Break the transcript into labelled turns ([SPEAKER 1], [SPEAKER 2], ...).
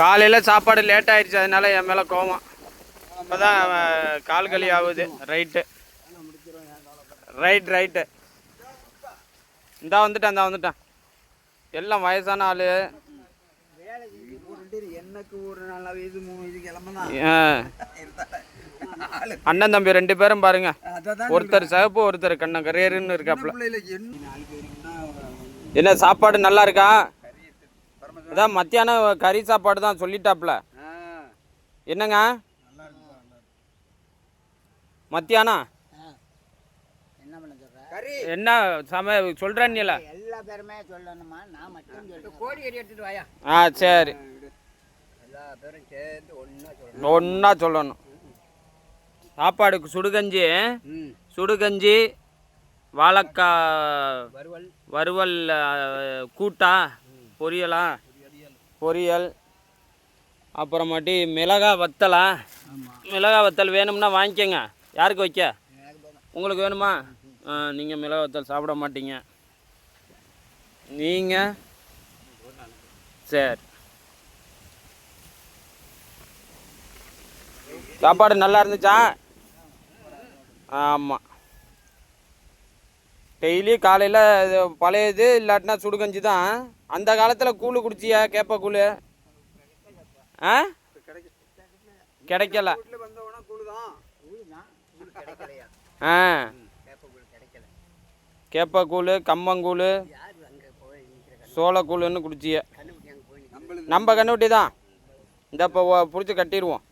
[SPEAKER 1] காலையில் சாப்பாடு லேட் ஆயிடுச்சு அதனால என் மேலே கோவம். இப்போ தான் கால் களி ஆகுது. ரைட்டு ரைட் ரைட்டு இந்தா வந்துட்டேன் இந்தா வந்துட்டேன். எல்லாம் வயசான ஆள். அண்ணன் தம்பி ரெண்டு பேரும் பாருங்க. ஒருத்தர் சிவப்பு ஒருத்தர் கண்ண கரையருன்னு இருக்காப்புல
[SPEAKER 2] என்ன
[SPEAKER 1] என்ன சாப்பாடு நல்லா இருக்கா? அதான் மத்தியானம் கறி சாப்பாடு தான் சொல்லிட்டாப்புல. என்னங்க? மத்தியானம்
[SPEAKER 3] என்ன பண்ண சொல்ற?
[SPEAKER 2] கறி.
[SPEAKER 1] என்ன சம சொல்கிறேன்னில
[SPEAKER 3] எல்லா பேருமே சொல்லணுமா? நான் மட்டும் சொல்றேன். கோடி கறி எடுத்துட்டு வாயா.
[SPEAKER 1] ஆ சரி.
[SPEAKER 2] எல்லா பேரும் சேர்ந்து ஒன்றா சொல்லணும்.
[SPEAKER 1] சாப்பாடுக்கு சுடுகஞ்சி சுடுகஞ்சி வாழைக்காய்
[SPEAKER 2] வறுவல்.
[SPEAKER 1] கூட்டா பொரியலா பொரியல் அப்புறமாட்டி மிளகா வத்தலா? மிளகா வத்தல் வேணும்னா வாங்கிக்கோங்க. யாருக்கு வைக்க? உங்களுக்கு வேணுமா? நீங்கள் மிளகா வத்தல் சாப்பிட மாட்டீங்க. நீங்கள் சரி. சாப்பாடு நல்லா இருந்துச்சா? ஆமாம் டெய்லி காலையில் இது பழையது இல்லாட்டினா சுடுகஞ்சி தான். அந்த காலத்தில் கூழு குடிச்சியா? கேப்ப கூழு. ஆ? கிடைக்கல. ஆ.
[SPEAKER 3] கேப்பக்கூழ்
[SPEAKER 1] கேப்ப கம்மங்கூழ் சோளக்கூழுன்னு குடிச்சிய. நம்ம கண்ணுட்டி தான் இந்த இப்போ பிடிச்சி கட்டிடுவோம்